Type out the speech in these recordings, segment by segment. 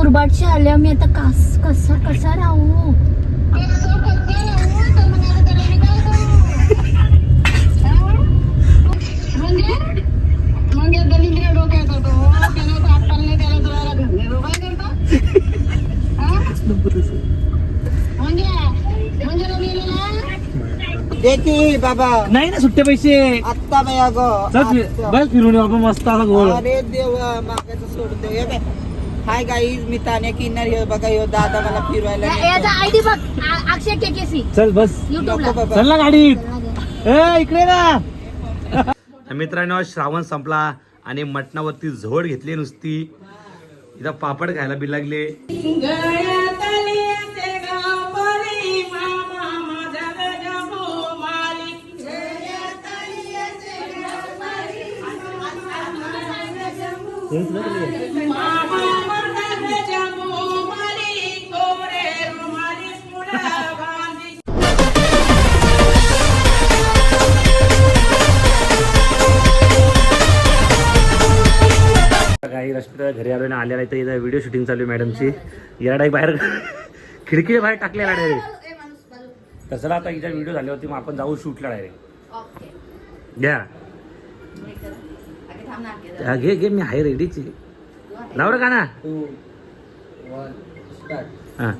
मुरबाडशी आल्या मी आता कास कसा कसा राहू? देते बाबा। नाही ना सुट्टे पैसे. आत्ता बया गो चल. बस फिरून येऊ आपण मस्त असा गोल अरे देवा मागायचं सोडून देऊ हे काय हाय गाईज मी तान्या किन्नर हे बघा ह्यो दादा मला फिरवायला याचा नेतो. आयडी बघ आ- अक्षय केकेसी चल बस. युट्यूबला नको बाबा. चल ना गाडीत. ए इकडे ना. मित्रांनो श्रावण संपला आणि मटणावरती झोड घेतली नुसती. इथं पापड खायला बी लागले. रस्त्यात घरी आलो ना आलेला इथं इथं व्हिडिओ शूटिंग चालू आहे मॅडमची या डायरेक्ट बाहेर खिडकी बाहेर टाकलेला डायरेक्ट तसं आता हिचा व्हिडिओ झाल्यावरती मग आपण जाऊ शूटला डायरेक्ट घ्या. घे घे मी आहे रेडीची लाव रे का ना. हा.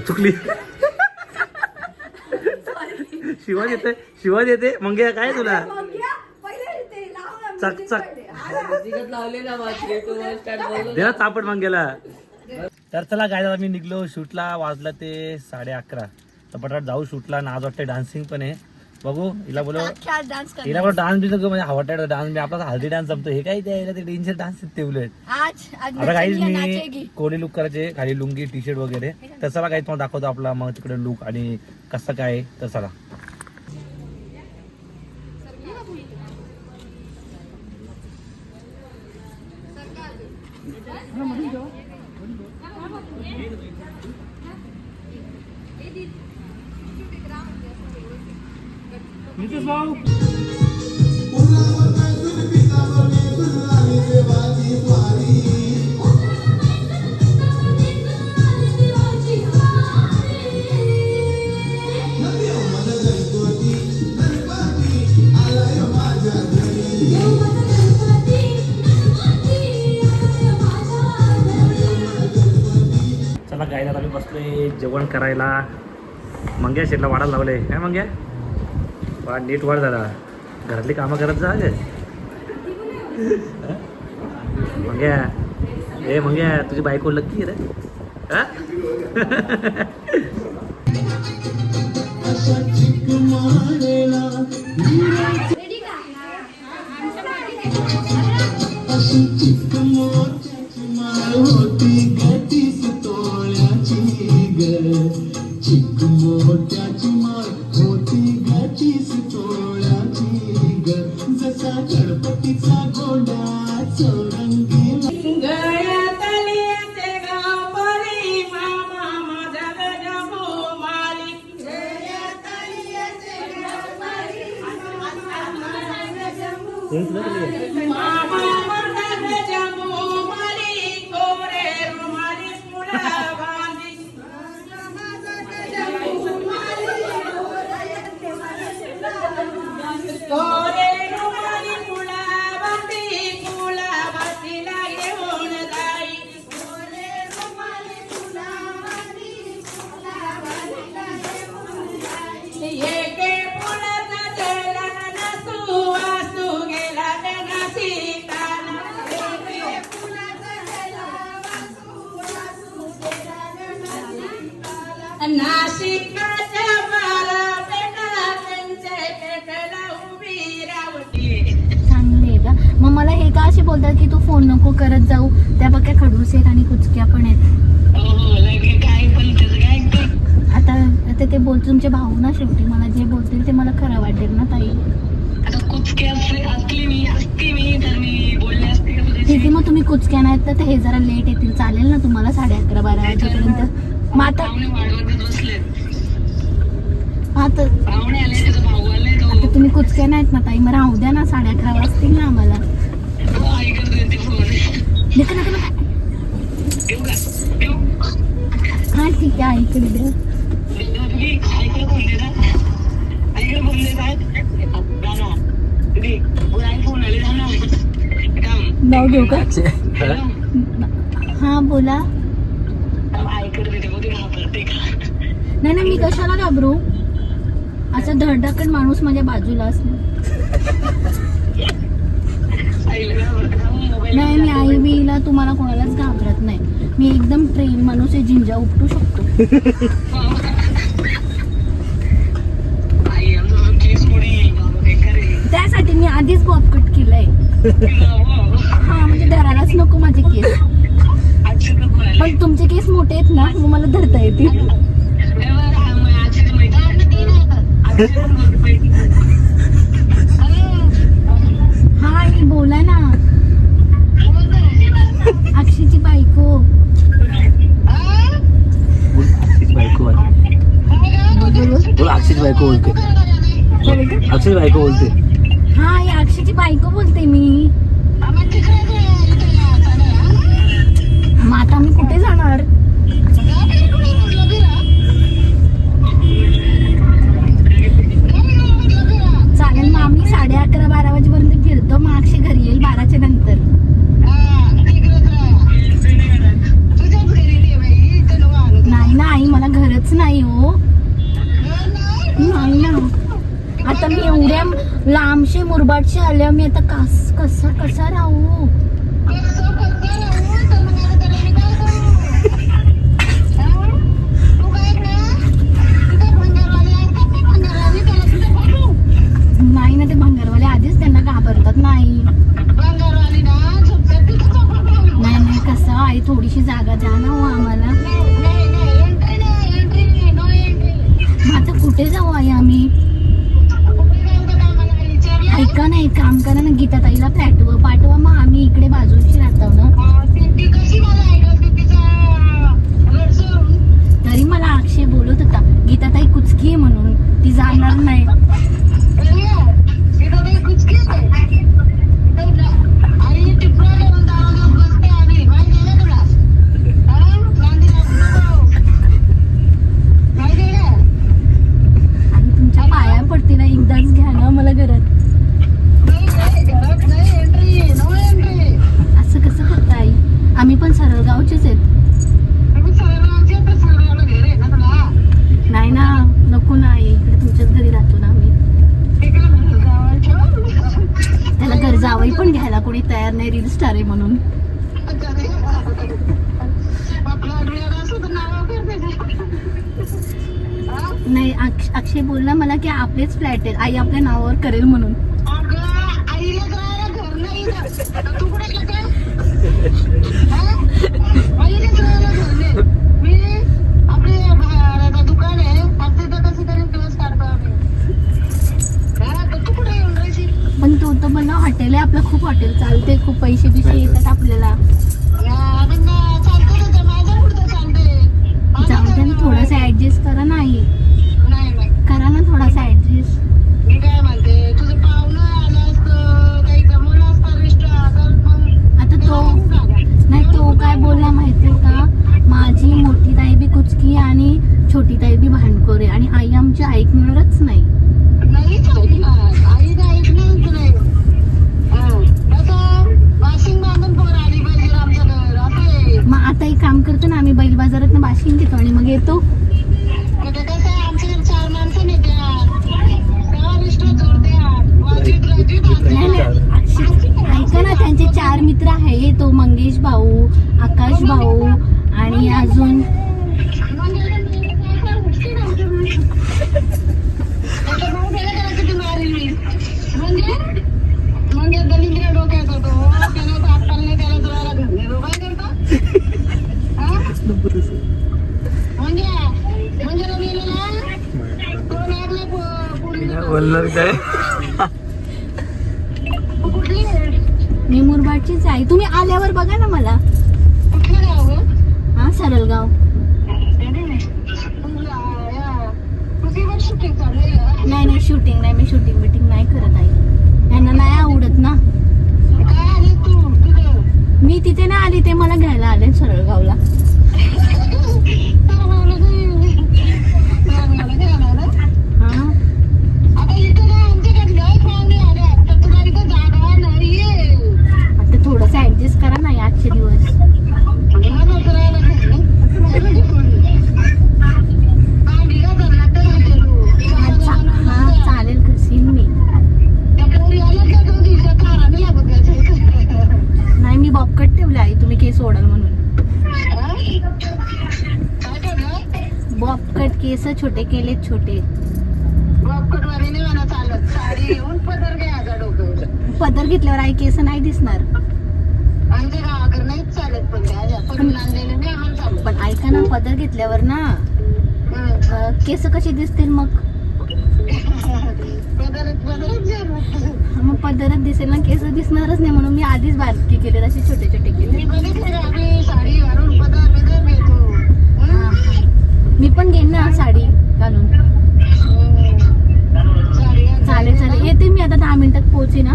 चुकली. शिवा येते शिवा येते मग काय तुला? चक चक. दे ना चापट मग गेला तर चला काय झालं मी निघलो शूटला वाजला ते साडे अकरा. तर पटापट जाऊ शूटला ना आज वाटते डान्सिंग पण आहे. बघू हिला बोलो हिला बोलो डान्स बी नको म्हणजे हवाटाड डान्स आपला हल्दी डान्स जमतो. हे काय द्यायला ते डेंजर डान्स ते उलट आज आज आता काहीच मी. कोणी लुक करायचे? खाली लुंगी टी शर्ट वगैरे. तर चला काही तुम्हाला दाखवतो आपला मग तिकडे लुक आणि कसं काय तर चला. नितीश चला गायला आम्ही बसलोय जेवण करायला. मंग्या शेटला वाढायला लावले काय मंग्या? वाढ नीट वाढ झाला. घरातली कामं करत जा गे. मंग्या ए मंग्या तुझी बायको लक्की आहे रे. हा? बोलतात की तू फोन नको करत जाऊ. त्या बघ्या खडूस आहेत आणि कुचक्या पण आहेत. हो ते आता आता ते बोल तुमचे भाऊ ना शेवटी मला जे बोलतील ते मला खरं वाटेल ना ताई? आहे मग तुम्ही कुचक्या नाहीत तर हे जरा लेट येतील. चालेल ना तुम्हाला साडे अकरा बारा वाजेपर्यंत? मग आता पाहुणे वाढवतच बसलेत. मग आता पाहुणे आले त्याचा भाऊ आले तो. आता तुम्ही कुचक्या नाहीत ना ताई? मग राहू द्या ना साडे अकरा वाजतील ना आम्हाला तो आई करते ते फोन नका नका नका हा ठीक आहे ऐकडे द्या दीदी ना आईकडे फोन दे ना काम नाव घेऊ का हॅलो हा बोला नाही नाही मी कशाला घाबरू? असा धडधकट माणूस माझ्या बाजूला असणार आईला घाबरते का मोबाईल नाही मी आई बीला तुम्हाला कोणालाच घाबरत नाही. मी एकदम ट्रेन माणूस आहे जिंजा उपटू शकतो. त्यासाठी मी आधीच बॉबकट केलंय. हा म्हणजे धरायलाच नको माझे केस. पण तुमचे केस मोठे आहेत ना मग मला धरता येतील. हा बोला ना अक्षयची बायको अक्षयची बायको आहे. बोल अक्षयची बायको बोलते. अक्षयची बायको बोलते. हा आई अक्षयची बायको बोलते मी. मग आता मी कुठे जाणार? चालेल मग आम्ही साडे अकरा बारा वाजेपर्यंत फिरतो. मग अक्षय घरी येईल बाराच्या नंतर. नाही ना आई मला घरच नाही हो. नाही ना. आता मी एवढ्या लांबशे मुरबाडशे आल्या मी आता कस कसा कसा राहू नाही ना ते भंगारवाले आधीच त्यांना घाबरतात नाही नाही नाही कसं आई थोडीशी जागा द्या ना हो आम्हाला मग आता कुठे जाऊ आई आम्ही ऐका ना एक काम करा ना गीता ताईला पाठवा पाठवा मग आम्ही इकडे बाजूची राहतो ना तरी मला अक्षय बोलत होता गीता ताई कुचकी आहे म्हणून ती जाणार नाही आणि तुमच्या पाया पडते ना एकदाच घ्या ना मला घरात असं कसं करता आई आम्ही पण सरळ गावचेच आहेत नाही ना नको ना आई इकडे तुमच्याच घरी राहतो ना आम्ही त्याला घर जावई पण घ्यायला कोणी तयार नाही रील स्टार आहे म्हणून. नाही अक्ष- अक्षय बोलला मला की आपलेच फ्लॅट आहेत. आई आपल्या नावावर करेल म्हणून. दुकान आहे आता तिथं कसं तरी दिवस काढतो आम्ही हा, तर तू कुठे येऊन राहायची पण तो मला हॉटेल आहे आपलं खूप हॉटेल चालते खूप पैसे बिशे येतात आपल्याला. जाऊ द्या ना थोडंसं ऍडजस्ट करा नाही करा ना थोडासा ऍडजस्ट आता तो नाही तो काय बोलला माहितीये का? माझी मोठी ताई बी कुचकी आणि छोटी ताई बी भांडखोर आहे आणि आई आमची ऐकणारच नाही मग आता एक काम करतो ना आम्ही बैल बाजारात बाशिंग घेतो आणि मग येतो. ऐका ना त्यांचे चार मित्र आहे. तो मंगेश भाऊ आकाश भाऊ आणि अजून म्हणजे दलिंद्र डोक्यात होतो त्याला तर अक्कल नाही त्याला तुला घरी काय करता हा? म्हणजे म्हणजे तो गेलेला तो लागला पो- पोरीला. बोलणार काय मी मुरबाडचीच आहे. तुम्ही आल्यावर बघा ना मला. हा सरलगाव. नाही नाही शूटिंग नाही. मी शूटिंग बिटिंग नाही करत आहे. यांना नाही आवडत ना. मी तिथे नाही आली ते मला घ्यायला आले सरळगावला हा आता थोडस ऍडजस्ट करा ना आजचे दिवस हा चा- हा चालेल कसीन मी नाही मी बॉबकट ठेवले आहे तुम्ही केस सोडाल म्हणून बॉबकट केस छोटे केलेत छोटे. पदर घेतल्यावर आई केस नाही दिसणार. पण ऐका ना पदर घेतल्यावर ना केस कसे दिसतील मग? मग. पदरच दिसेल ना केस दिसणारच नाही म्हणून मी आधीच बारकी केले असे छोटे छोटे केले. मी पण घेईन ना साडी. घालून. चालेल चालेल. येते मी आता दहा मिनिटात पोहोचे ना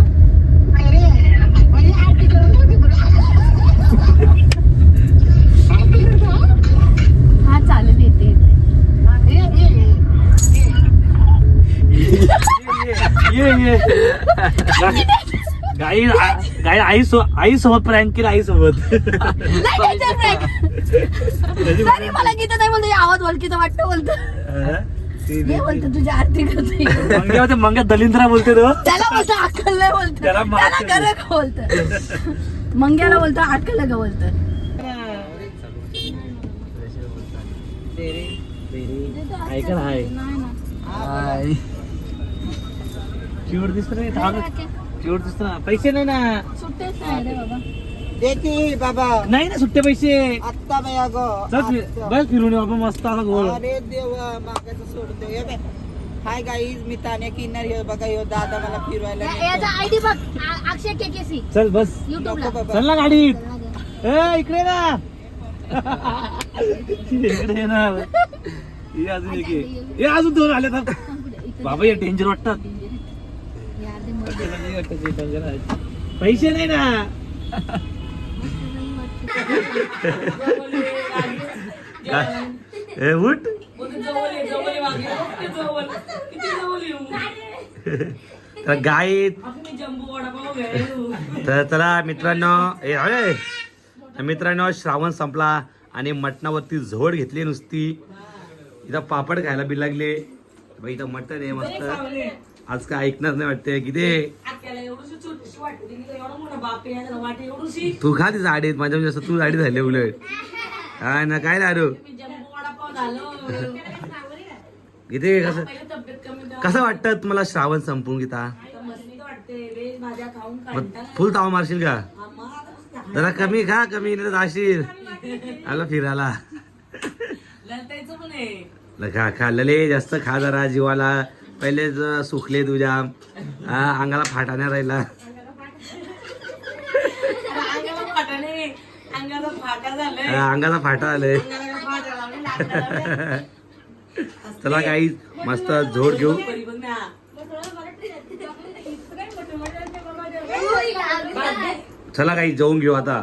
हा चालेल येते येते ये ये गाई गाई आई सो आई सोबत प्रँक केला आई सोबत. नाही. तरी मला गीता नाही बोलतो आवाज बोलकीचं वाटतं बोलतं. हे? बोलतो तुझ्या आरती करते. मंग्या होते मंग्या दलिंद्रा बोलते तो. त्याला बोलतो अक्कल नाही बोलतो. त्याला बोलत. मंग्याला बोलतो अक्कल का बोलत. ऐका ना हाय. क्यूट दिसत नाही थांब. क्यूट दिसत ना. पैसे नाही ना. सुट्टेच नाही रे बाबा. देते बाबा. नाही ना सुट्टे पैसे. आत्ता बया ग चल फिर- बस फिरून येऊ आपण मस्त असा गोल अरे देवा मागायचं सोडून हे बघ. हाय गाईज मी तान्या किन्नर हे बघा ह्यो दादा मला फिरवायला या- याचा. आयडी बघ. आ- अक्षय केकेसी चल बस. युट्यूबला नको बाबा. चल ना गाडीत. ए इकडे ना. इकडे ये ना. ये अजून एक ये. ये अजून दोन आले तर. बाबा हे डेंजर वाटतात. पैसे नाही ना. ए उठ. तर गाय तर चला मित्रांनो ए अरे मित्रांनो श्रावण संपला आणि मटणावरती झोड घेतली नुसती. इथं पापड खायला बी लागले. बाई इथं मटण आहे मस्त. आज काय ऐकणार नाही वाटते किती तू खा ती साडीत माझ्या म्हणजे तू साडी झाली उलट. हा ना काय दारू? किती कसं कसं वाटतं तुम्हाला श्रावण संपून गीता? फुल ताव मारशील का? जरा कमी खा कमी जाशील. आला फिरायला. खा खा. लले जास्त खा जरा जीवाला. पहिले ज- सुकले तुझ्या अंगाला फाटा नाही राहिला. अंगाला फाटा आले चला काही मस्त झोड घेऊ. चला काही जाऊन घेऊ आता.